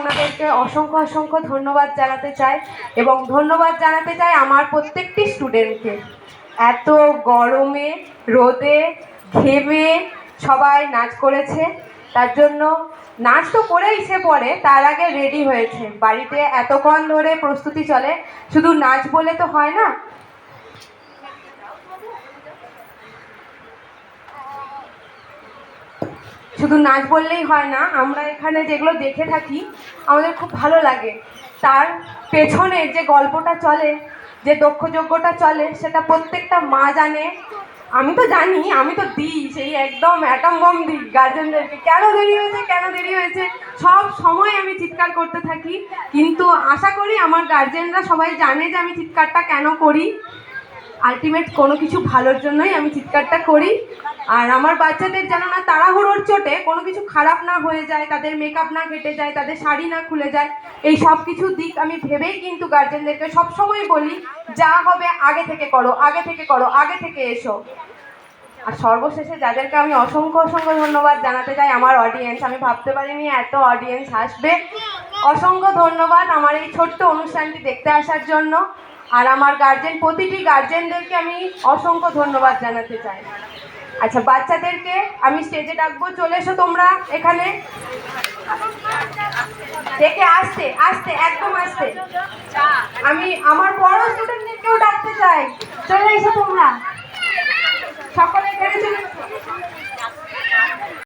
ওনাদেরকে অসংখ্য অসংখ্য ধন্যবাদ জানাতে চাই এবং ধন্যবাদ জানাতে চাই আমার প্রত্যেকটি স্টুডেন্টকে। এত গরমে, রোদে, ঘেমে সবাই নাচ করেছে। তার জন্য নাচ তো করেই সে পরে, তার আগে রেডি হয়েছে। বাড়িতে এতক্ষণ ধরে প্রস্তুতি চলে। শুধু নাচ বলে তো হয় না শুধু নাচ বললেই হয় না, আমরা এখানে যেগুলো দেখে থাকি, আমাদের খুব ভালো লাগে। তার পেছনে যে গল্পটা চলে, যে দক্ষযজ্ঞটা চলে, সেটা প্রত্যেকটা মা জানে। আমি তো জানি, আমি তো দিই, সেই একদম অ্যাটম বম দিই গার্জেনদেরকে। কেন দেরি হয়েছে, কেন দেরি হয়েছে? সব সময় আমি চিৎকার করতে থাকি। কিন্তু আশা করি আমার গার্জেনরা সবাই জানে যে আমি চিৎকারটা কেন করি। আলটিমেট কোনো কিছু ভালোর জন্যই আমি চিৎকারটা করি। আর আমার বাচ্চাদের যেন না তাড়াহুড়োর চোটে কোনো কিছু খারাপ না হয়ে যায়, তাদের মেকআপ না কেটে যায়, তাদের শাড়ি না খুলে যায়, এই সব কিছু দিক আমি ভেবেই কিন্তু গার্জেনদেরকে সবসময় বলি, যা হবে আগে থেকে করো, আগে থেকে করো, আগে থেকে এসো। আর সর্বশেষে যাদেরকে আমি অসংখ্য অসংখ্য ধন্যবাদ জানাতে চাই আমার অডিয়েন্স আমি ভাবতে পারিনি এত অডিয়েন্স আসবে। অসংখ্য ধন্যবাদ আমার এই ছোট্ট অনুষ্ঠানটি দেখতে আসার জন্য। আর আমার গার্জেন প্রতিটি গার্জেনদেরকে আমি অসংখ্য ধন্যবাদ জানাতে চাই। আচ্ছা বাচ্চাদেরকে আমি স্টেজে ডাকবো। চলে এসো তোমরা এখানে। দেখে আসতে আসতে, একদম আসতে। আমি, আমার বড় স্টুডেন্টদেরকেও ডাকতে চাই চলে এসো তোমরা।